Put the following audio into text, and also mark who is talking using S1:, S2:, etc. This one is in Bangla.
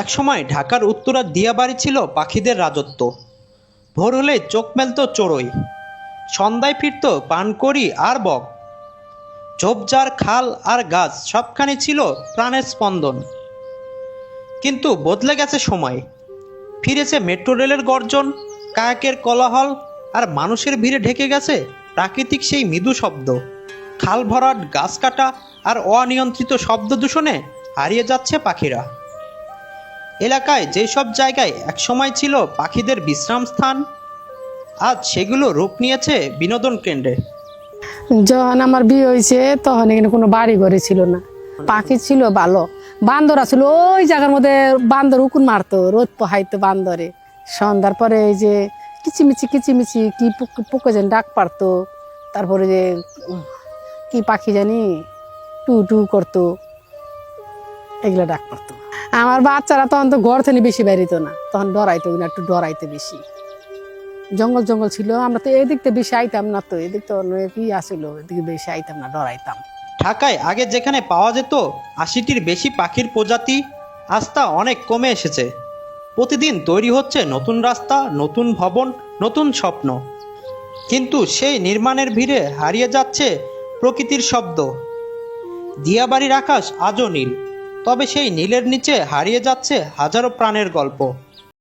S1: একসময় ঢাকার উত্তরার দিয়াবাড়ি ছিল পাখিদের রাজত্ব। ভোর হলে চোখ মেলত চড়ই সন্ধ্যায় ফিরত পানকড়ি আর বক। ঝোপঝাড় খাল আর গাছ সবখানে ছিল প্রাণের স্পন্দন। কিন্তু বদলে গেছে সময়। ফিরেছে মেট্রো রেলের গর্জন, কায়াকের কোলাহল আর মানুষের ভিড়ে ঢেকে গেছে প্রাকৃতিক সেই মৃদু শব্দ। খাল ভরাট, গাছ কাটা আর অনিয়ন্ত্রিত শব্দ দূষণে হারিয়ে যাচ্ছে পাখিরা। এলাকায় যেসব জায়গায় একসময় ছিল পাখিদের বিশ্রাম স্থান, আজ সেগুলো রূপ নিয়েছে বিনোদন কেন্দ্রে।
S2: যখন আমার বিয়ে হয়েছে, তখন এখানে কোনো বাড়ি ঘরে ছিল না। পাখি ছিল ভালো। বান্দর আছিল, ওই জায়গার মধ্যে বান্দর উকুন মারতো, রোদ পোহাইতো বান্দরে। সন্ধ্যার পরে এই যে কিচিমিচি কিচিমিচি, কি পুক- যেন ডাক পারতো। তারপরে যে কি পাখি জানি টু টু করতো। এগুলো ডাক পারতো আমার বাচ্চারা তখন তো ঘর থেকে বেশি বেরিত না তখন ডরাইতো না একটু ডরাইতে বেশি। জঙ্গল জঙ্গল ছিল আমরা তো এদিক থেকে বেশি আইতাম না তো এদিক তো অন্য কি আসিল এদিকে বেশি আইতাম না ডরাইতাম।
S1: ঢাকায় আগে যেখানে পাওয়া যেত আশিটির বেশি পাখির প্রজাতি তা অনেক কমে এসেছে। প্রতিদিন তৈরি হচ্ছে নতুন রাস্তা নতুন ভবন নতুন স্বপ্ন। কিন্তু সেই নির্মাণের ভিড়ে হারিয়ে যাচ্ছে প্রকৃতির শব্দ। দিয়াবাড়ির আকাশ আজও নীল। তবে সেই নীলের নিচে হারিয়ে যাচ্ছে হাজারো প্রাণের গল্প।